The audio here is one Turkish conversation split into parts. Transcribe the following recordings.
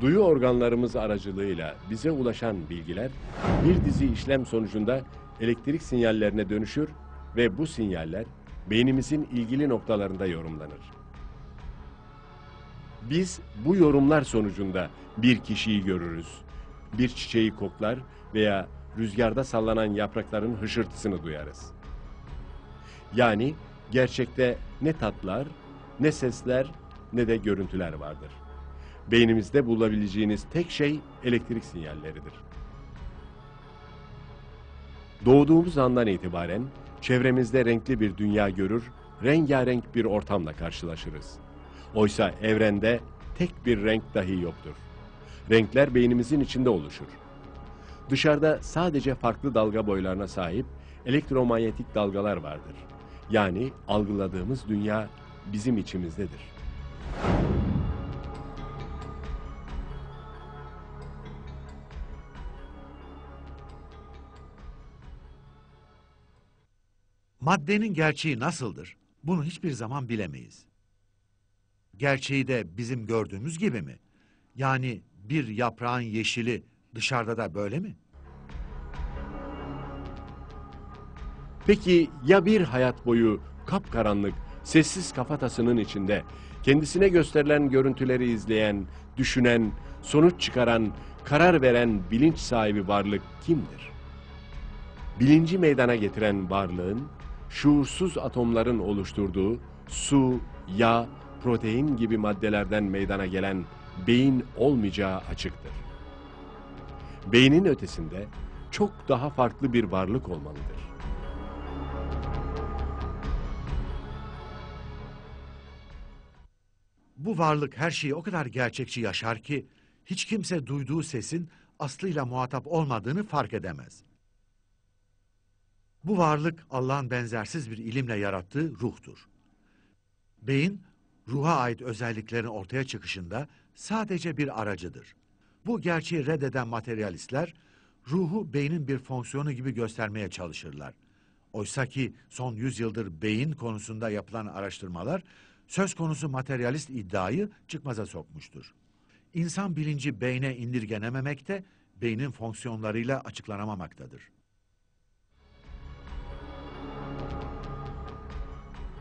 Duyu organlarımız aracılığıyla bize ulaşan bilgiler bir dizi işlem sonucunda elektrik sinyallerine dönüşür ve bu sinyaller beynimizin ilgili noktalarında yorumlanır. Biz bu yorumlar sonucunda bir kişiyi görürüz, bir çiçeği koklar veya rüzgarda sallanan yaprakların hışırtısını duyarız. Yani gerçekte ne tatlar, ne sesler, ne de görüntüler vardır. Beynimizde bulabileceğiniz tek şey elektrik sinyalleridir. Doğduğumuz andan itibaren çevremizde renkli bir dünya görür, rengarenk bir ortamla karşılaşırız. Oysa evrende tek bir renk dahi yoktur. Renkler beynimizin içinde oluşur. Dışarıda sadece farklı dalga boylarına sahip elektromanyetik dalgalar vardır. Yani algıladığımız dünya bizim içimizdedir. Maddenin gerçeği nasıldır? Bunu hiçbir zaman bilemeyiz. Gerçeği de bizim gördüğümüz gibi mi? Yani bir yaprağın yeşili dışarıda da böyle mi? Peki ya bir hayat boyu kapkaranlık, sessiz kafatasının içinde kendisine gösterilen görüntüleri izleyen, düşünen, sonuç çıkaran, karar veren bilinç sahibi varlık kimdir? Bilinci meydana getiren varlığın, şuursuz atomların oluşturduğu su, yağ, protein gibi maddelerden meydana gelen beyin olmayacağı açıktır. Beynin ötesinde çok daha farklı bir varlık olmalıdır. Bu varlık her şeyi o kadar gerçekçi yaşar ki hiç kimse duyduğu sesin aslıyla muhatap olmadığını fark edemez. Bu varlık Allah'ın benzersiz bir ilimle yarattığı ruhtur. Beyin, ruha ait özelliklerin ortaya çıkışında sadece bir aracıdır. Bu gerçeği reddeden materyalistler, ruhu beynin bir fonksiyonu gibi göstermeye çalışırlar. Oysa ki son yüzyıldır beyin konusunda yapılan araştırmalar, söz konusu materyalist iddiayı çıkmaza sokmuştur. İnsan bilinci beyne indirgenememekte, beynin fonksiyonlarıyla açıklanamamaktadır.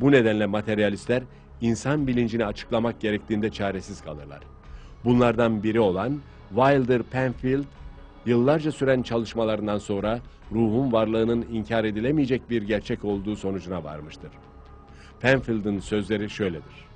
Bu nedenle materyalistler insan bilincini açıklamak gerektiğinde çaresiz kalırlar. Bunlardan biri olan Wilder Penfield, yıllarca süren çalışmalarından sonra ruhun varlığının inkar edilemeyecek bir gerçek olduğu sonucuna varmıştır. Penfield'ın sözleri şöyledir.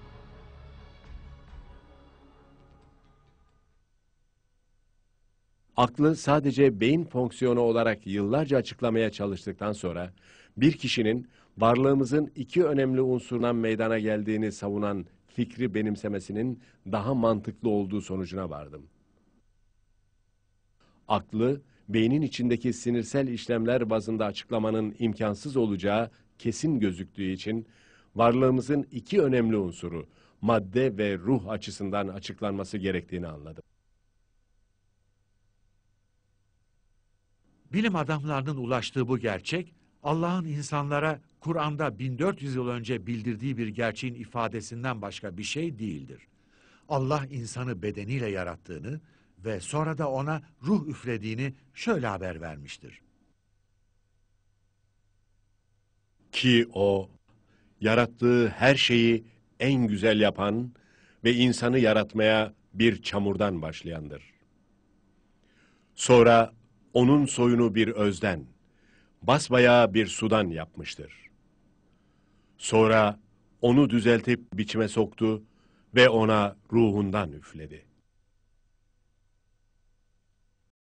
Aklı sadece beyin fonksiyonu olarak yıllarca açıklamaya çalıştıktan sonra bir kişinin varlığımızın iki önemli unsurdan meydana geldiğini savunan fikri benimsemesinin daha mantıklı olduğu sonucuna vardım. Aklı, beynin içindeki sinirsel işlemler bazında açıklamanın imkansız olacağı kesin gözüktüğü için varlığımızın iki önemli unsuru, madde ve ruh açısından açıklanması gerektiğini anladım. Bilim adamlarının ulaştığı bu gerçek, Allah'ın insanlara Kur'an'da 1400 yıl önce bildirdiği bir gerçeğin ifadesinden başka bir şey değildir. Allah insanı bedeniyle yarattığını ve sonra da ona ruh üflediğini şöyle haber vermiştir. Ki o, yarattığı her şeyi en güzel yapan ve insanı yaratmaya bir çamurdan başlayandır. Sonra onun soyunu bir özden, basbayağı bir sudan yapmıştır. Sonra onu düzeltip biçime soktu ve ona ruhundan üfledi.